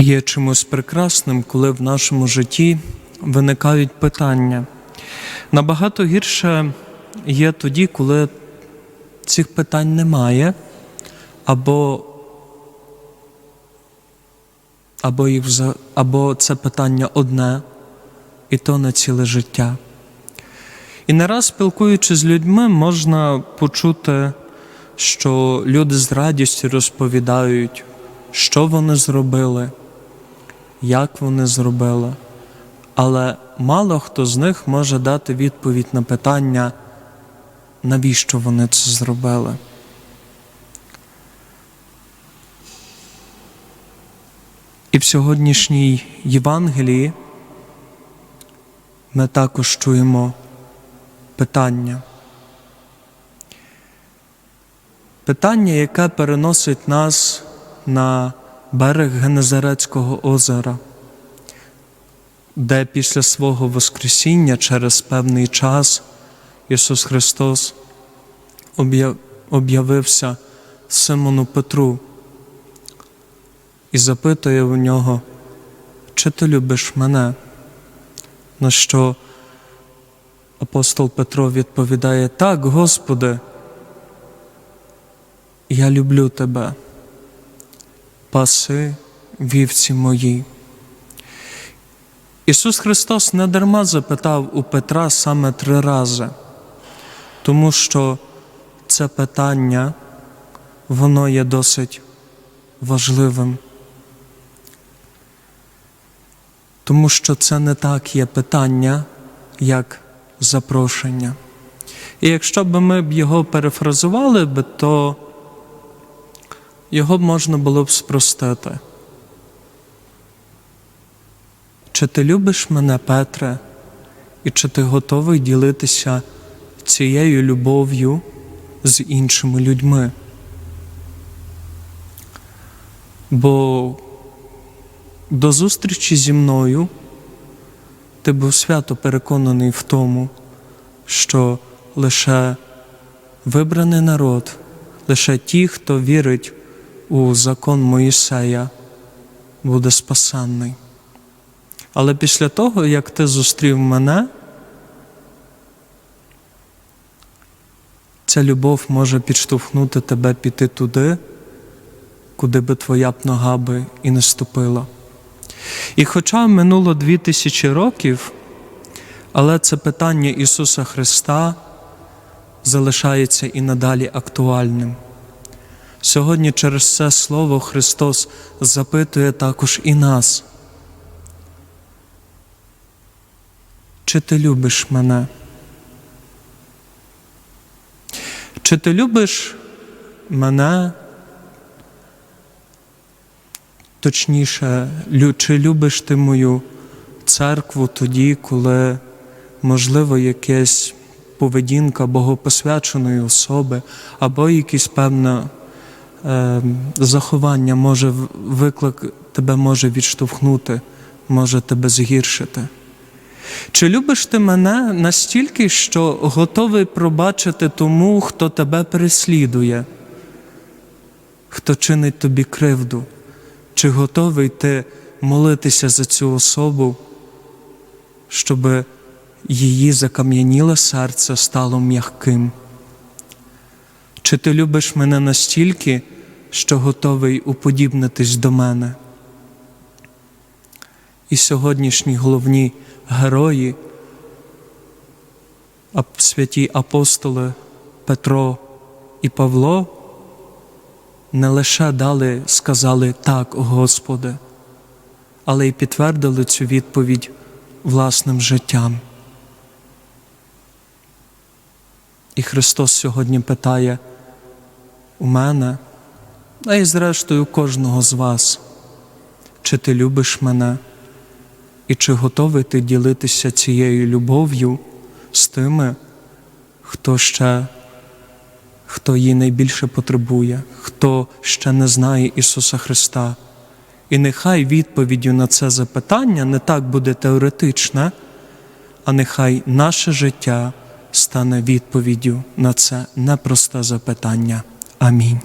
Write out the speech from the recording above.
Є чимось прекрасним, коли в нашому житті виникають питання. Набагато гірше є тоді, коли цих питань немає, або, або, їх, або це питання одне, і то на ціле життя. І не раз спілкуючись з людьми, можна почути, що люди з радістю розповідають, що вони зробили, як вони зробили. Але мало хто з них може дати відповідь на питання, навіщо вони це зробили. І в сьогоднішній Євангелії ми також чуємо питання. Питання, яке переносить нас на берег Генезарецького озера, де після свого Воскресіння через певний час Ісус Христос об'явився Симону Петру і запитує у нього, чи ти любиш мене? На що апостол Петро відповідає: Так, Господи, я люблю тебе, паси вівці мої. Ісус Христос не дарма запитав у Петра саме три рази, тому що це питання, воно є досить важливим. Тому що це не так є питання, як запрошення. І якщо б ми б його перефразували, би, то його б можна було б спростити. Чи ти любиш мене, Петре, і чи ти готовий ділитися цією любов'ю з іншими людьми? Бо до зустрічі зі мною ти був свято переконаний в тому, що лише вибраний народ, лише ті, хто вірить у закон Моїсея, буде спасенний. Але після того, як ти зустрів мене, ця любов може підштовхнути тебе піти туди, куди би твоя б нога би і не ступила. І хоча минуло дві тисячі років, але це питання Ісуса Христа залишається і надалі актуальним. Сьогодні через це Слово Христос запитує також і нас. Чи ти любиш мене? Чи ти любиш мене? Точніше, чи любиш ти мою церкву тоді, коли, можливо, якась поведінка богопосвяченої особи або якесь певне е, заховання може виклик тебе може відштовхнути, може тебе згіршити? Чи любиш ти мене настільки, що готовий пробачити тому, хто тебе переслідує, хто чинить тобі кривду? Чи готовий ти молитися за цю особу, щоб її закам'яніле серце стало м'яким? Чи ти любиш мене настільки, що готовий уподібнитись до мене? І сьогоднішні головні герої, святі апостоли Петро і Павло не лише дали, сказали так, Господи, але й підтвердили цю відповідь власним життям. І Христос сьогодні питає у мене, а й зрештою кожного з вас, чи ти любиш мене, і чи готовий ти ділитися цією любов'ю з тими, хто ще хто її найбільше потребує, хто ще не знає Ісуса Христа. І нехай відповіддю на це запитання не так буде теоретичне, а нехай наше життя стане відповіддю на це непросте запитання. Амінь.